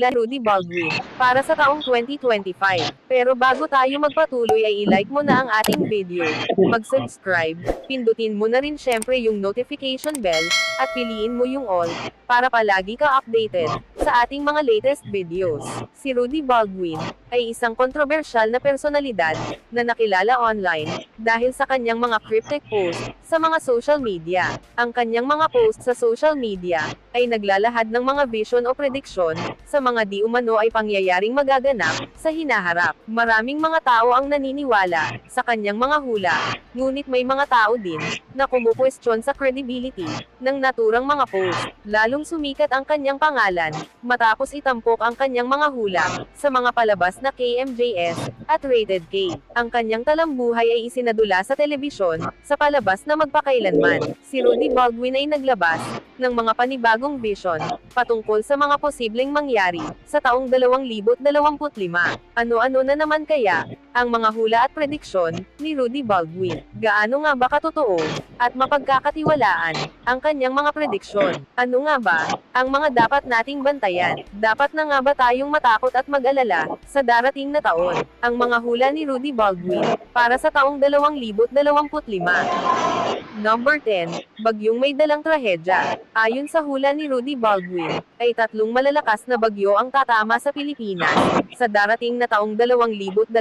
La Rudy Baldwin, para sa taong 2025. Pero bago tayo magpatuloy ay i-like mo na ang ating video, mag-subscribe, pindutin mo na rin syempre yung notification bell, at piliin mo yung all, para palagi ka updated sa ating mga latest videos. Si Rudy Baldwin ay isang kontrobersyal na personalidad na nakilala online dahil sa kanyang mga cryptic posts sa mga social media. Ang kanyang mga posts sa social media ay naglalahad ng mga vision o prediksyon sa mga di umano ay pangyayaring magaganap sa hinaharap. Maraming mga tao ang naniniwala sa kanyang mga hula, ngunit may mga tao din na kumukwestiyon sa credibility ng naturang mga post. Lalong sumikat ang kanyang pangalan matapos itampok ang kanyang mga hula sa mga palabas na KMJS at Rated K. Ang kanyang talambuhay ay isinadula sa telebisyon sa palabas na magpakailanman. Si Rudy Baldwin ay naglabas ng mga panibagong vision patungkol sa mga posibleng mangyari sa taong 2025. Ano-ano na naman kaya ang mga hula at prediksyon ni Rudy Baldwin? Gaano nga ba katotoo at mapagkakatiwalaan ang kanyang mga prediksyon? Ano nga ba ang mga dapat nating bantayan? Dapat na nga ba tayong matakot at mag-alala sa darating na taon? Ang mga hula ni Rudy Baldwin para sa taong 2025. Number 10, bagyong may dalang trahedya. Ayon sa hula ni Rudy Baldwin, ay tatlong malalakas na bagyo ang tatama sa Pilipinas sa darating na taong 2025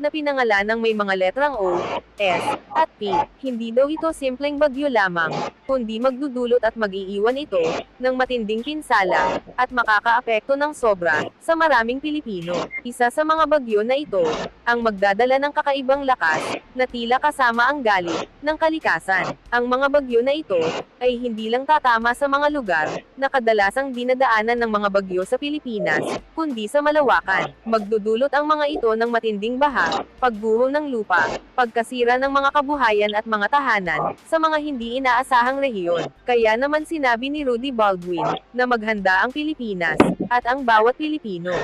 na pinangalan ng may mga letrang O, S, at P. Hindi daw ito simpleng bagyo lamang, kundi magdudulot at mag-iiwan ito ng matinding pinsala at makakaapekto ng sobra sa maraming Pilipino. Isa sa mga bagyo na ito ang magdadala ng kakaibang lakas na tila kasama ang galit ng kalikasan. Ang mga bagyo na ito ay hindi lang tatama sa mga lugar na kadalasang dinadaanan ng mga bagyo sa Pilipinas, kundi sa malawakan. Magdudulot ang mga ito ng matinding baha, pagguho ng lupa, pagkasira ng mga kabuhayan at mga tahanan sa mga hindi inaasahang rehiyon. Kaya naman sinabi ni Rudy Baldwin na maghanda ang Pilipinas at ang bawat Pilipino.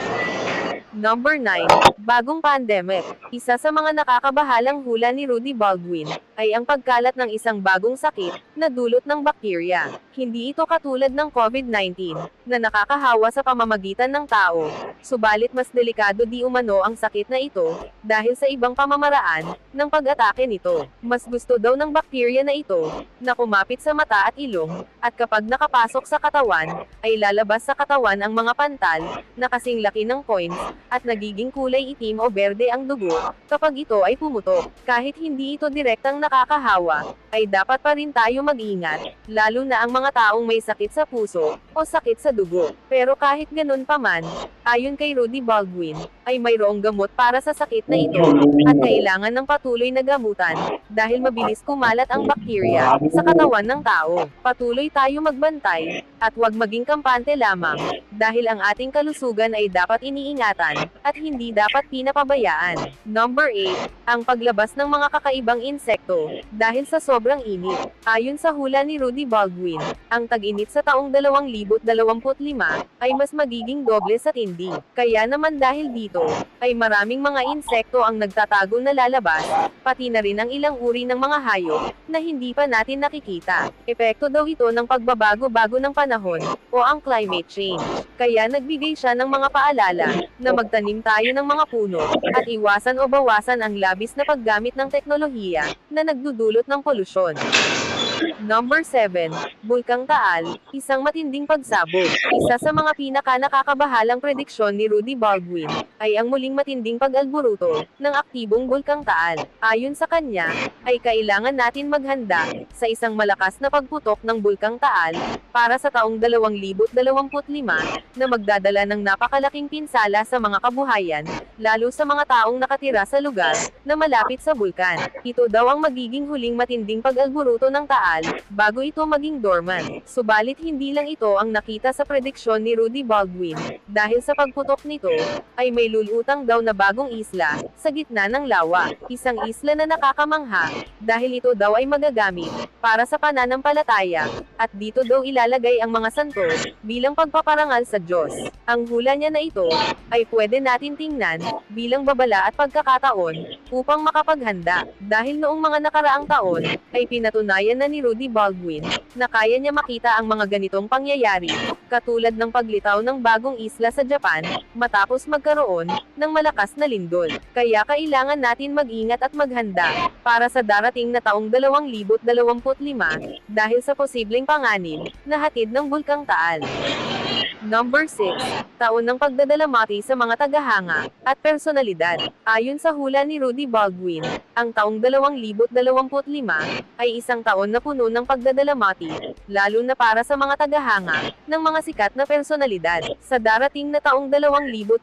Number 9. Bagong pandemic. Isa sa mga nakakabahalang hula ni Rudy Baldwin ay ang pagkalat ng isang bagong sakit na dulot ng bakterya. Hindi ito katulad ng COVID-19 na nakakahawa sa pamamagitan ng tao. Subalit mas delikado di umano ang sakit na ito dahil sa ibang pamamaraan ng pag-atake nito. Mas gusto daw ng bakterya na ito na kumapit sa mata at ilong at kapag nakapasok sa katawan ay lalabas sa katawan ang mga pantal na kasing laki ng coins at nagiging kulay itim o berde ang dugo kapag ito ay pumutok. Kahit hindi ito direktang nakakahawa, ay dapat pa rin tayo mag-ingat, lalo na ang mga taong may sakit sa puso o sakit sa dugo. Pero kahit ganun pa man, ayon kay Rudy Baldwin, ay mayroong gamot para sa sakit na ito at kailangan ng patuloy na gamutan dahil mabilis kumalat ang bakterya sa katawan ng tao. Patuloy tayo magbantay at huwag maging kampante lamang dahil ang ating kalusugan ay dapat iniingatan at hindi dapat pinapabayaan. Number 8, ang paglabas ng mga kakaibang insekto dahil sa sobrang init. Ayon sa hula ni Rudy Baldwin, ang tag-init sa taong 2025 ay mas magiging doble sa tindi. Kaya naman dahil dito, ay maraming mga insekto ang nagtatago na lalabas, pati na rin ang ilang uri ng mga hayop na hindi pa natin nakikita. Epekto daw ito ng pagbabago-bago ng panahon o ang climate change. Kaya nagbigay siya ng mga paalala na magtanim tayo ng mga puno at iwasan o bawasan ang labis na paggamit ng teknolohiya na nagdudulot ng polusyon. Number 7. Bulkang Taal, isang matinding pagsabog. Isa sa mga pinaka nakakabahalang prediksyon ni Rudy Baldwin ay ang muling matinding pag-alburuto ng aktibong Bulkang Taal. Ayon sa kanya, ay kailangan natin maghanda sa isang malakas na pagputok ng Bulkang Taal para sa taong 2025 na magdadala ng napakalaking pinsala sa mga kabuhayan, lalo sa mga taong nakatira sa lugar na malapit sa bulkan. Ito daw ang magiging huling matinding pag-alburuto ng Taal bago ito maging dormant. Subalit hindi lang ito ang nakita sa prediksyon ni Rudy Baldwin, dahil sa pagputok nito, ay may lulutang daw na bagong isla, sa gitna ng lawa. Isang isla na nakakamangha, dahil ito daw ay magagamit, para sa pananampalataya, at dito daw ilalagay ang mga santo, bilang pagpaparangal sa Diyos. Ang hula niya na ito, ay pwede natin tingnan, bilang babala at pagkakataon, upang makapaghanda, dahil noong mga nakaraang taon, ay pinatunayan na ni Rudy Baldwin, na kaya niya makita ang mga ganitong pangyayari, katulad ng paglitaw ng bagong isla sa Japan, matapos magkaroon, ng malakas na lindol. Kaya kailangan natin mag-ingat at maghanda, para sa darating na taong 2025, dahil sa posibleng panganib, na hatid ng Bulkang Taal. Number 6. Taon ng pagdadalamati sa mga tagahanga, at personalidad. Ayon sa hula ni Rudy Baldwin, ang taong 2025, ay isang taon na puno ng pagdadalamati, lalo na para sa mga tagahanga, ng mga sikat na personalidad. Sa darating na taong 2025,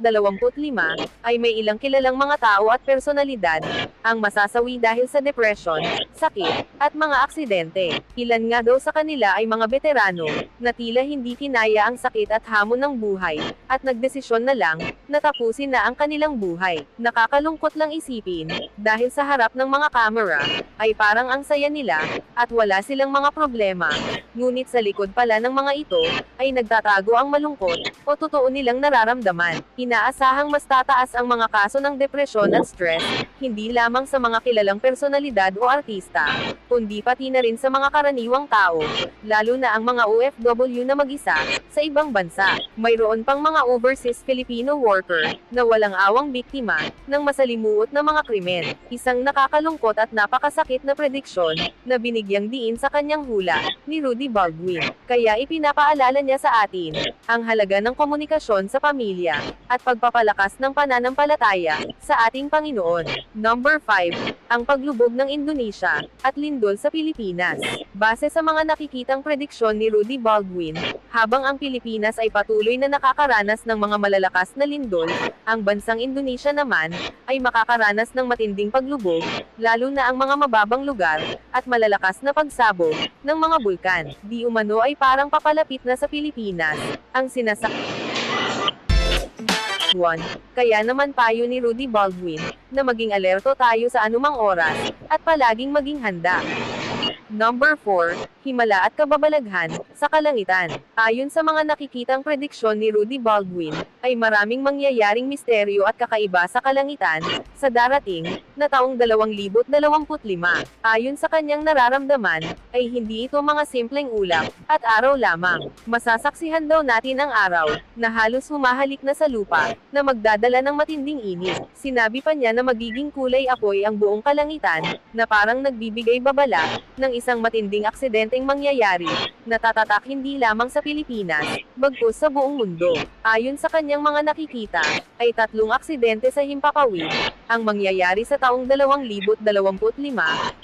ay may ilang kilalang mga tao at personalidad, ang masasawi dahil sa depression, sakit, at mga aksidente. Ilan nga daw sa kanila ay mga veterano, na tila hindi kinaya ang sakit at hamon ng buhay, at nagdesisyon na lang, na tapusin na ang kanilang buhay. Nakakalungkot lang isipin, dahil sa harap ng mga kamera, ay parang ang saya nila, at wala silang mga problema. Ngunit sa likod pala ng mga ito, ay nagtatago ang malungkot, o totoo nilang nararamdaman. Inaasahang mas tataas ang mga kaso ng depresyon at stress, hindi lamang sa mga kilalang personalidad o artista, kundi pati na rin sa mga karaniwang tao, lalo na ang mga OFW na mag-isa, sa ibang bansa. Mayroon pang mga overseas Filipino worker, na walang awang biktima, ng masalimuot na mga krimen. Isang nakakalungkot at napakasakit na prediksyon, na binigyang diin sa kanyang hula, ni Rudy Baldwin. Kaya ipinapaalala niya sa atin, ang halaga ng komunikasyon sa pamilya, at pagpapalakas ng pananampalataya, sa ating Panginoon. Number 5. Ang paglubog ng Indonesia, at lindol sa Pilipinas. Base sa mga nakikitang prediksyon ni Rudy Baldwin, habang ang Pilipinas ay patuloy na nakakaranas ng mga malalakas na lindol, ang bansang Indonesia naman, ay makakaranas ng matinding paglubog, lalo na ang mga mababang lugar, at malalakas na pagsabog, ng mga bulkan. Di umano ay parang papalapit na sa Pilipinas, ang sinasak 1. Kaya naman payo ni Rudy Baldwin, na maging alerto tayo sa anumang oras, at palaging maging handa. Number 4, Himala at Kababalaghan, sa Kalangitan. Ayon sa mga nakikitang prediksyon ni Rudy Baldwin, ay maraming mangyayaring misteryo at kakaiba sa kalangitan, sa darating, na taong 2025. Ayon sa kanyang nararamdaman, ay hindi ito mga simpleng ulap, at araw lamang. Masasaksihan daw natin ang araw, na halos humahalik na sa lupa, na magdadala ng matinding init. Sinabi pa niya na magiging kulay apoy ang buong kalangitan, na parang nagbibigay babala, ng isang matinding aksidenteng mangyayari, na tatatak hindi lamang sa Pilipinas, bagkus sa buong mundo. Ayon sa kanyang mga nakikita, ay tatlong aksidente sa Himpapawid, ang mangyayari sa taong 2025,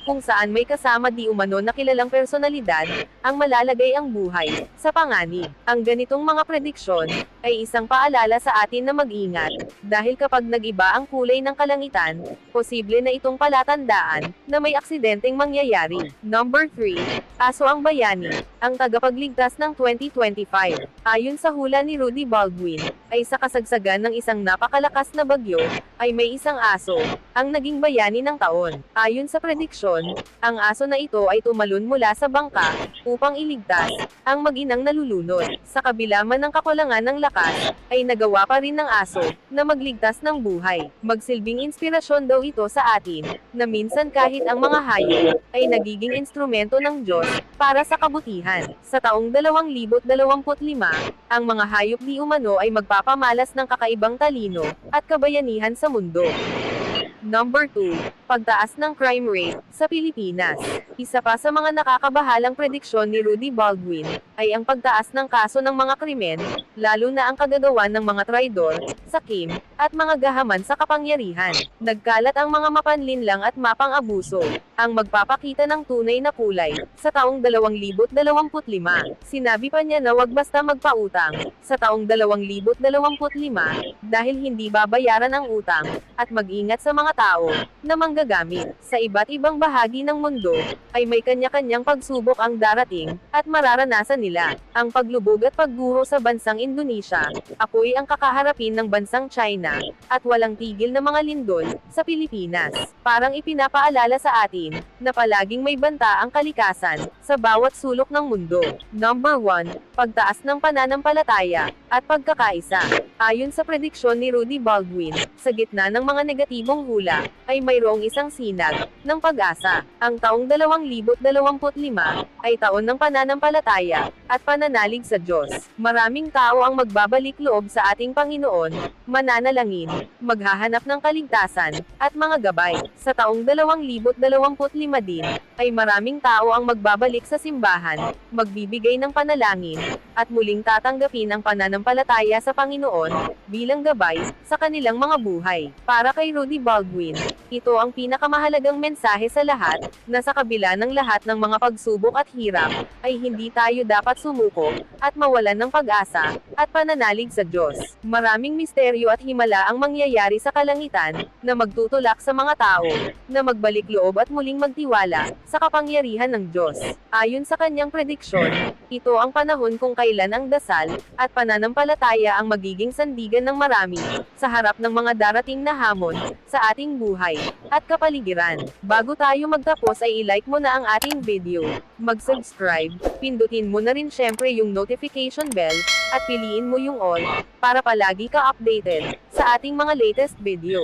kung saan may kasama di umano na kilalang personalidad, ang malalagay ang buhay, sa panganib. Ang ganitong mga prediksyon, ay isang paalala sa atin na mag-ingat, dahil kapag nag-iba ang kulay ng kalangitan, posible na itong palatandaan, na may aksidenteng mangyayari. Number 3. Aso ang Bayani, ang tagapagligtas ng 2025. Ayon sa hula ni Rudy Baldwin, ay sa kasagsagan ng isang napakalakas na bagyo, ay may isang aso, ang naging bayani ng taon. Ayon sa prediksyon, ang aso na ito ay tumalon mula sa bangka, upang iligtas, ang maginang nalulunod. Sa kabila man ng kakulangan ng lakas, ay nagawa pa rin ng aso, na magligtas ng buhay. Magsilbing inspirasyon daw ito sa atin, na minsan kahit ang mga hayop, ay nagiging instrumento ng Diyos, para sa kabutihan. Sa taong 2025, ang mga hayop di umano ay magpapamalas ng kakaibang talino, at kabayanihan sa mundo. Number 2. Pagtaas ng crime rate sa Pilipinas. Isa pa sa mga nakakabahalang prediksyon ni Rudy Baldwin ay ang pagtaas ng kaso ng mga krimen, lalo na ang kagagawan ng mga traidor, sakim, at mga gahaman sa kapangyarihan. Nagkalat ang mga mapanlinlang at mapang-abuso, ang magpapakita ng tunay na kulay, sa taong 2025. Sinabi pa niya na wag basta magpautang, sa taong 2025, dahil hindi babayaran ang utang, at mag-ingat sa mga tao na manggagamit sa iba't ibang bahagi ng mundo ay may kanya-kanyang pagsubok ang darating at mararanasan nila. Ang paglubog at pagguho sa bansang Indonesia, apoy ang kakaharapin ng bansang China at walang tigil na mga lindol sa Pilipinas. Parang ipinapaalala sa atin na palaging may banta ang kalikasan sa bawat sulok ng mundo. Number 1, pagtaas ng pananampalataya at pagkakaisa. Ayon sa prediksyon ni Rudy Baldwin, sa gitna ng mga negatibong hula, ay mayroong isang sinag ng pag-asa. Ang taong 2025 ay taon ng pananampalataya at pananalig sa Diyos. Maraming tao ang magbabalik loob sa ating Panginoon, mananalangin, maghahanap ng kaligtasan, at mga gabay. Sa taong 2025 din, ay maraming tao ang magbabalik sa simbahan, magbibigay ng panalangin, at muling tatanggapin ang pananampalataya sa Panginoon bilang gabay sa kanilang mga buhay. Para kay Rudy Baldwin, ito ang pinakamahalagang mensahe sa lahat na sa kabila ng lahat ng mga pagsubok at hirap, ay hindi tayo dapat sumuko at mawalan ng pag-asa at pananalig sa Diyos. Maraming misteryo at himala ang mangyayari sa kalangitan na magtutulak sa mga tao na magbalik loob at muling magtiwala sa kapangyarihan ng Diyos. Ayon sa kanyang prediksyon, ito ang panahon kung kailan ang dasal at pananampalataya ang magiging sandigan ng marami sa harap ng mga darating na hamon sa ating buhay at kapaligiran. Bago tayo magtapos ay i-like mo na ang ating video, mag-subscribe, pindutin mo na rin syempre yung notification bell, at piliin mo yung all para palagi ka updated sa ating mga latest video.